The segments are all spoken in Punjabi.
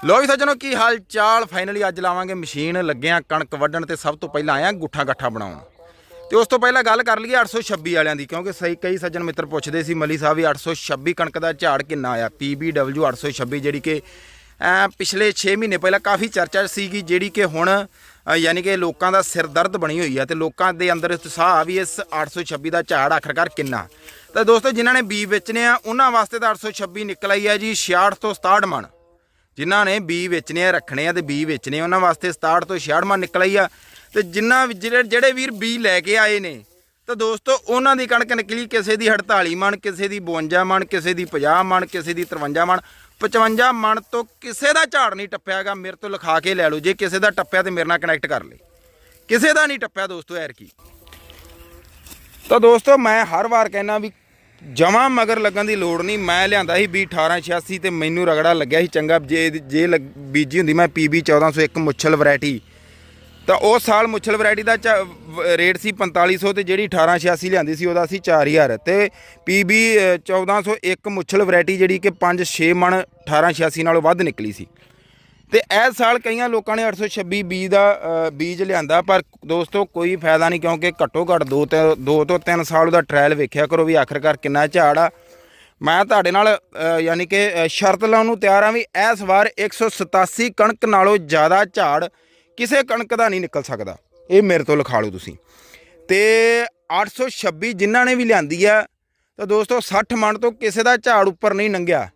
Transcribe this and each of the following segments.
ਲੋ ਵੀ ਸੱਜਣੋ, ਕੀ ਹਾਲ ਚਾਲ ਫਾਈਨਲੀ ਅੱਜ ਲਾਵਾਂਗੇ ਮਸ਼ੀਨ ਲੱਗਿਆ ਕਣਕ ਵੱਢਣ ਤੇ ਸਭ ਤੋਂ ਪਹਿਲਾਂ ਆਇਆ ਗੁੱਠਾ ਗੱਠਾ ਬਣਾਉਣ। ਤੇ ਉਸ ਤੋਂ ਪਹਿਲਾਂ ਗੱਲ ਕਰ ਲਈਏ 826 ਵਾਲਿਆਂ ਦੀ, ਕਿਉਂਕਿ ਸਹੀ ਕਈ ਸੱਜਣ ਮਿੱਤਰ ਪੁੱਛਦੇ ਸੀ, ਮਲੀ ਸਾਹਿਬ ਵੀ 826 ਕਣਕ ਦਾ ਝਾੜ ਕਿੰਨਾ ਆਇਆ? PBW 826 ਜਿਹੜੀ ਕਿ ਪਿਛਲੇ 6 ਮਹੀਨੇ ਪਹਿਲਾਂ ਕਾਫੀ ਚਰਚਾ ਸੀਗੀ, ਜਿਹੜੀ ਕਿ ਹੁਣ ਯਾਨੀ ਕਿ ਲੋਕਾਂ ਦਾ ਸਿਰ ਦਰਦ ਬਣੀ ਹੋਈ ਹੈ ਤੇ ਲੋਕਾਂ ਦੇ ਅੰਦਰ ਉਤਸ਼ਾਹ ਆ ਵੀ ਇਸ 826 ਦਾ ਝਾੜ ਆਖਰਕਾਰ ਕਿੰਨਾ। ਤਾਂ ਦੋਸਤੋ, ਜਿਨ੍ਹਾਂ ਨੇ ਬੀ ਵੇਚਣੇ ਆ, ਉਹਨਾਂ ਵਾਸਤੇ ਤਾਂ 826 ਨਿਕਲ ਆਈ ਹੈ ਜੀ 66 ਤੋਂ 67 ਮਣ। ਜਿਨ੍ਹਾਂ ਨੇ ਬੀ ਵੇਚਣੇ ਆ, ਰੱਖਣੇ ਆ ਤੇ ਬੀ ਵੇਚਣੇ ਉਹਨਾਂ ਵਾਸਤੇ 67 ਤੋਂ 66 ਮਨ ਨਿਕਲ ਆਈ ਆ। ਤੇ ਜਿਨ੍ਹਾਂ ਜਿਹੜੇ ਜਿਹੜੇ ਵੀਰ ਬੀ ਲੈ ਕੇ ਆਏ ਨੇ, ਤਾਂ ਦੋਸਤੋ, ਉਹਨਾਂ ਦੀ ਕਣਕ ਨਿਕਲੀ, ਕਿਸੇ ਦੀ 48 ਮਣ ਕਿਸੇ ਦੀ 52 ਮਣ ਕਿਸੇ ਦੀ 50 ਮਣ ਕਿਸੇ ਦੀ 53 ਮਣ 55 ਮਣ ਤੋਂ ਕਿਸੇ ਦਾ ਝਾੜ ਨਹੀਂ ਟੱਪਿਆਗਾ ਮੇਰੇ ਤੋਂ ਲਿਖਾ ਕੇ ਲੈ ਲਓ, ਜੇ ਕਿਸੇ ਦਾ ਟੱਪਿਆ ਤੇ ਮੇਰੇ ਨਾਲ ਕਨੈਕਟ ਕਰ ਲੈ। ਕਿਸੇ ਦਾ ਨਹੀਂ ਟੱਪਿਆ ਦੋਸਤੋ ਐਰ ਕੀ ਤਾਂ ਦੋਸਤੋ, ਮੈਂ ਹਰ ਵਾਰ ਕਹਿਣਾ ਵੀ ਜਮਾਂ ਮਗਰ ਲੱਗਣ ਦੀ ਲੋੜ ਨਹੀਂ, ਮੈਂ ਲਿਆਂਦਾ ਸੀ ਬੀ 1886 ਤੇ ਮੈਨੂੰ ਰਗੜਾ ਲੱਗਿਆ ਸੀ ਚੰਗਾ, ਜੇ ਜੇ ਲੱਗ- ਬੀਜੀ ਹੁੰਦੀ ਮੈਂ PB 1401 ਮੁੱਛਲ ਵੈਰਾਈਟੀ। ਤਾਂ ਉਹ ਸਾਲ ਮੁੱਛਲ ਵੈਰਾਈਟੀ ਦਾ ਚਾ- ਰੇਟ ਸੀ 4500 ਤੇ ਜਿਹੜੀ 1886 ਲਿਆਂਦੀ ਸੀ ਉਹਦਾ ਸੀ 4000 ਤੇ PB 1401 ਮੁੱਛਲ ਵੈਰਾਈਟੀ ਜਿਹੜੀ ਕਿ 5-6 ਮਣ 1886 ਨਾਲੋਂ ਵੱਧ ਨਿਕਲੀ ਸੀ। ਤੇ ਇਸ ਸਾਲ ਕਈਆਂ ਲੋਕਾਂ ਨੇ 826 ਬੀਜ ਦਾ ਬੀਜ ਲਿਆਂਦਾ, ਪਰ ਦੋਸਤੋ ਕੋਈ ਫਾਇਦਾ ਨਹੀਂ, ਕਿਉਂਕਿ ਘੱਟੋ ਘੱਟ 2 ਤੇ 2 ਤੋਂ 3 ਸਾਲ ਉਹਦਾ ਟ੍ਰਾਇਲ ਵੇਖਿਆ ਕਰੋ ਵੀ ਆਖਰਕਾਰ ਕਿੰਨਾ ਝਾੜ ਆ। ਮੈਂ ਤੁਹਾਡੇ ਨਾਲ ਯਾਨੀ ਕਿ ਸ਼ਰਤ ਲਾਉਣ ਨੂੰ ਤਿਆਰ ਆ ਵੀ ਇਸ ਵਾਰ 187 ਕਣਕ ਨਾਲੋਂ ਜ਼ਿਆਦਾ ਝਾੜ ਕਿਸੇ ਕਣਕ ਦਾ ਨਹੀਂ ਨਿਕਲ ਸਕਦਾ। ਇਹ ਮੇਰੇ ਤੋਂ ਲਿਖਾ ਲਓ ਤੁਸੀਂ। ਤੇ 826 ਜਿਨ੍ਹਾਂ ਨੇ ਵੀ ਲਿਆਂਦੀ ਆ, ਤਾਂ ਦੋਸਤੋ 60 ਮਣ ਤੋਂ ਕਿਸੇ ਦਾ ਝਾੜ ਉੱਪਰ ਨਹੀਂ ਲੰਘਿਆ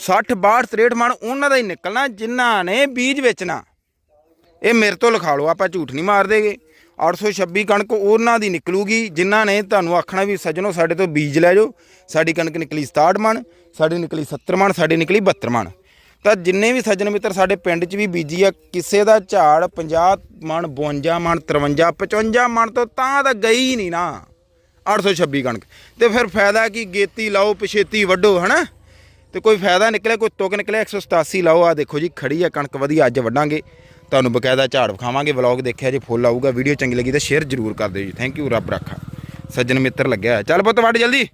60 62 63 ਮਣ ਉਹਨਾਂ ਦਾ ਹੀ ਨਿਕਲਣਾ, ਜਿਨ੍ਹਾਂ ਨੇ ਬੀਜ ਵੇਚਣਾ। ਇਹ ਮੇਰੇ ਤੋਂ ਲਿਖਾ ਲਓ, ਆਪਾਂ ਝੂਠ ਨਹੀਂ ਮਾਰਦੇਗੇ 826 ਕਣਕ ਉਹਨਾਂ ਦੀ ਨਿਕਲੂਗੀ, ਜਿਨ੍ਹਾਂ ਨੇ ਤੁਹਾਨੂੰ ਆਖਣਾ ਵੀ ਸੱਜਣੋ, ਸਾਡੇ ਤੋਂ ਬੀਜ ਲੈ ਜਾਓ। ਸਾਡੀ ਕਣਕ ਨਿਕਲੀ 67 ਮਣ, ਸਾਡੀ ਨਿਕਲੀ 70 ਮਣ, ਸਾਡੀ ਨਿਕਲੀ 72 ਮਣ। ਤਾਂ ਜਿੰਨੇ ਵੀ ਸੱਜਣ ਮਿੱਤਰ ਸਾਡੇ ਪਿੰਡ 'ਚ ਵੀ ਬੀਜੀ ਆ, ਕਿਸੇ ਦਾ ਝਾੜ 50 ਮਣ 52 ਮਣ 53 55 ਮਣ ਤੋਂ ਤਾਂ ਤਾਂ ਗਈ ਨਹੀਂ ਨਾ। 826 ਕਣਕ। ਤੇ ਫਿਰ ਫਾਇਦਾ ਕੀ? ਗੇਤੀ ਲਾਓ, ਪਛੇਤੀ ਵੱਢੋ, ਹਨਾ? ਤੇ ਕੋਈ ਫਾਇਦਾ ਨਿਕਲਿਆ, ਕੋਈ ਤੁਕ ਨਿਕਲਿਆ? 187 ਲਾਓ ਆ ਦੇਖੋ ਜੀ, ਖੜੀ ਆ ਕਣਕ ਵਧੀਆ, ਅੱਜ ਵੱਢਾਂਗੇ। ਤੁਹਾਨੂੰ ਬਕਾਇਦਾ ਝਾੜ ਵਿਖਾਵਾਂਗੇ, ਵਲੌਗ ਦੇਖਿਆ ਜੇ ਫੁੱਲ ਆਊਗਾ, ਵੀਡੀਓ ਚੰਗੀ ਲੱਗੀ ਤਾਂ ਸ਼ੇਅਰ ਜ਼ਰੂਰ ਕਰ ਦਿਓ ਜੀ। ਥੈਂਕ ਯੂ ਰੱਬ ਰੱਖਾ। ਸੱਜਣ ਮਿੱਤਰ ਲੱਗਿਆ ਚੱਲ ਪੁੱਤ, ਵੱਢ ਜਲਦੀ।